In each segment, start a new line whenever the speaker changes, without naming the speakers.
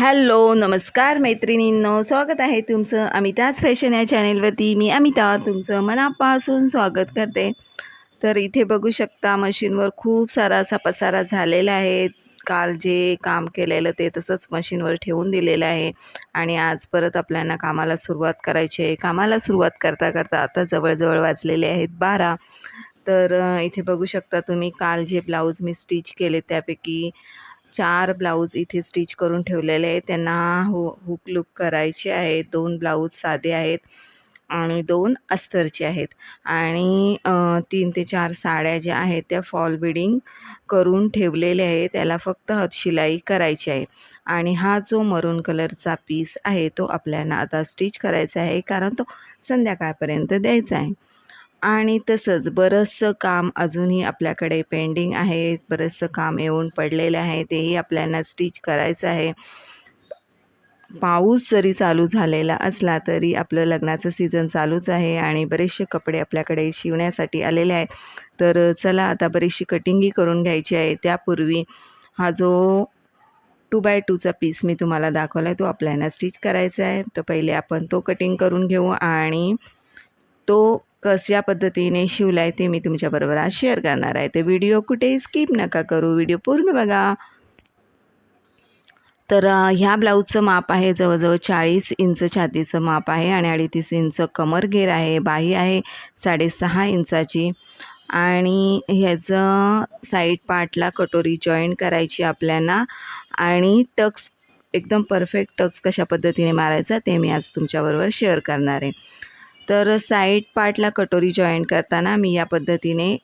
Hello नमस्कार मैत्रिणींनो स्वागत आहे तुमचं अमिताज फॅशन या चॅनेलवरती. मी अमिता तुमचं मनापासून स्वागत करते. तर इथे बघू शकता मशीनवर खूप सारा असा पसारा झालेला आहे. काल जे काम केलेलं ते तसंच मशीनवर ठेवून दिलेलं आहे. आणि आज परत आपल्याला कामाला सुरुवात करायची आहे. कामाला सुरुवात करता करता आता जवळजवळ वाजलेले आहेत बारा. तर इथे बघू शकता तुम्ही काल जे ब्लाऊज मी स्टिच केले त्यापैकी चार ब्लाऊज इथे स्टिच करून ठेवलेले आहेत. त्यांना हु हुक लूक करायचे आहेत दोन ब्लाऊज साधे आहेत आणि दोन अस्तरचे आहेत. आणि तीन ते चार साड्या ज्या आहेत त्या फॉल बिडिंग करून ठेवलेल्या आहेत. त्याला फक्त हातशिलाई करायची आहे. आणि हा जो मरून कलरचा पीस आहे तो आपल्याला आता स्टिच करायचा आहे. कारण तो संध्याकाळपर्यंत द्यायचा आहे. आणि तसंच बरंचसं काम अजूनही आपल्याकडे पेंडिंग आहे. बरंचसं काम येऊन पडलेलं आहे. तेही आपल्याला स्टिच करायचं आहे. पाऊस जरी चालू झालेला असला तरी आपलं लग्नाचं सीझन चालूच आहे आणि बरेचसे कपडे आपल्याकडे शिवण्यासाठी आलेले आहेत. तर चला आता बरीचशी कटिंगही करून घ्यायची आहे. त्यापूर्वी हा जो टू बाय टूचा पीस मी तुम्हाला दाखवला आहे तो आपल्याला स्टिच करायचा आहे. तर पहिले आपण तो कटिंग करून घेऊ आणि तो कशा पद्धतीने शिवला आहे ते मी तुमच्याबरोबर आज शेअर करणार आहे. तर व्हिडिओ कुठेही स्किप नका करू. व्हिडिओ पूर्ण बघा. तर ह्या ब्लाऊजचं माप आहे जवळजवळ चाळीस इंच छातीचं माप आहे आणि अडीतीस इंच कमर घेर आहे बाही आहे साडेसहा इंचाची. आणि ह्याचं साईड पार्टला कटोरी जॉईन करायची आपल्याला. आणि टक्स एकदम परफेक्ट टक्स कशा पद्धतीने मारायचा ते मी आज तुमच्याबरोबर शेअर करणार आहे. तर साईड पार्टला कटोरी जॉईन करताना मी या पद्धतीने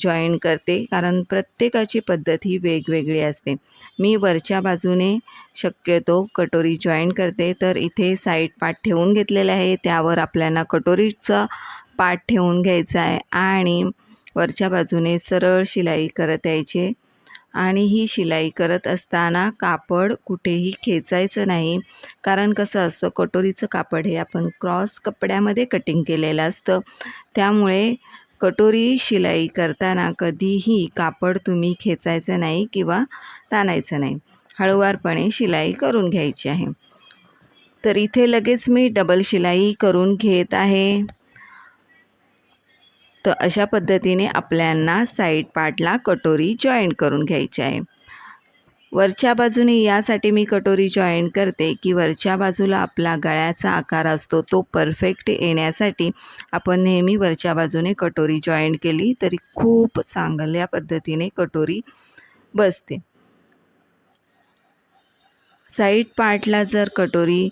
जॉईन करते. कारण प्रत्येकाची पद्धत ही वेगवेगळी असते. मी वरच्या बाजूने शक्यतो कटोरी जॉईन करते. तर इथे साईड पाठ ठेवून घेतलेला आहे. त्यावर आपल्याला कटोरीचा पार्ट ठेवून घ्यायचा आहे. आणि वरच्या बाजूने सरळ शिलाई करत यायचे. आणि ही शिलाई करत असताना कापड कुठेही खेचायचं नाही. कारण कसं असतं कटोरीचं कापड हे आपण क्रॉस कपड्यामध्ये कटिंग केलेलं असतं. त्यामुळे कटोरी शिलाई करताना कधीही कापड तुम्ही खेचायचं नाही किंवा ताणायचं नाही. हळुवारपणे शिलाई करून घ्यायची आहे. तर इथे लगेच मी डबल शिलाई करून घेत आहे. तर अशा पद्धतीने आपल्यांना साईड पार्टला कटोरी जॉईंट करून घ्यायची आहे. वरच्या बाजूने यासाठी मी कटोरी जॉईन करते की वरच्या बाजूला आपला गळ्याचा आकार असतो तो परफेक्ट येण्यासाठी आपण नेहमी वरच्या बाजूने कटोरी जॉईन केली तरी खूप चांगल्या पद्धतीने कटोरी बसते. साईड पार्टला जर कटोरी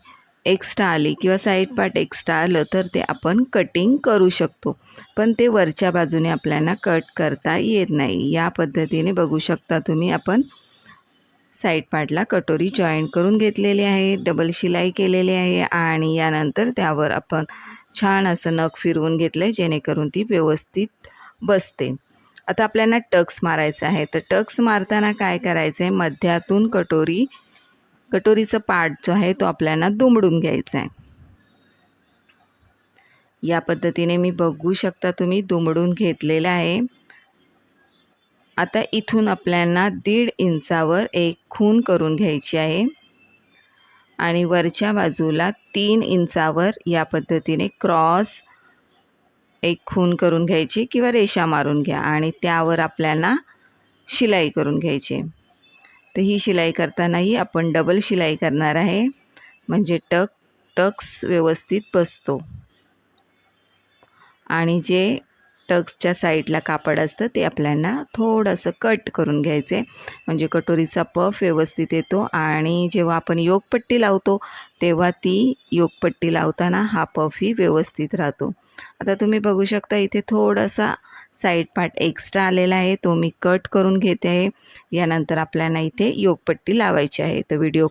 एक्स्ट्रा आली किंवा साईड पार्ट एक्स्ट्रा आलं तर ते आपण कटिंग करू शकतो. पण ते वरच्या बाजूने आपल्याला कट करता येत नाही. या पद्धतीने बघू शकता तुम्ही आपण साईड पार्टला कटोरी जॉईन करून घेतलेली आहे डबल शिलाई केलेली आहे आणि यानंतर त्यावर आपण छान असं नख फिरवून घेतलं आहे जेणेकरून ती व्यवस्थित बसते. आता आपल्याला टक्स मारायचं आहे. तर टक्स मारताना काय करायचं आहे मध्यातून कटोरी कटोरीचा पार्ट जो आहे तो आपल्याला दुमडून घ्यायचा आहे. या पद्धतीने मी बघू शकता तुम्ही दुमडून घेतलेलं आहे. आता इथून आपल्याला दीड इंचावर एक खून करून घ्यायची आहे. आणि वरच्या बाजूला तीन इंचावर या पद्धतीने क्रॉस एक खून करून घ्यायची किंवा रेषा मारून घ्या आणि त्यावर आपल्याला शिलाई करून घ्यायची. तर ही शिलाई करतानाही आपण डबल शिलाई करणार आहे. म्हणजे टक टक्स व्यवस्थित बसतो. आणि जे टक्सच्या साईडला कापड असतं ते आपल्याला थोडंसं कट करून घ्यायचे म्हणजे कटोरीचा पफ व्यवस्थित येतो आणि जेव्हा आपण योगपट्टी लावतो तेव्हा ती योगपट्टी लावताना हा पफही व्यवस्थित राहतो. आता तुम्ही बघू शकता इथे थोडासा साईड पार्ट एक्स्ट्रा आलेला आहे. तो मी कट करून घेते आहे. यानंतर आपल्याला इथे योगपट्टी लावायची आहे. तर व्हिडिओ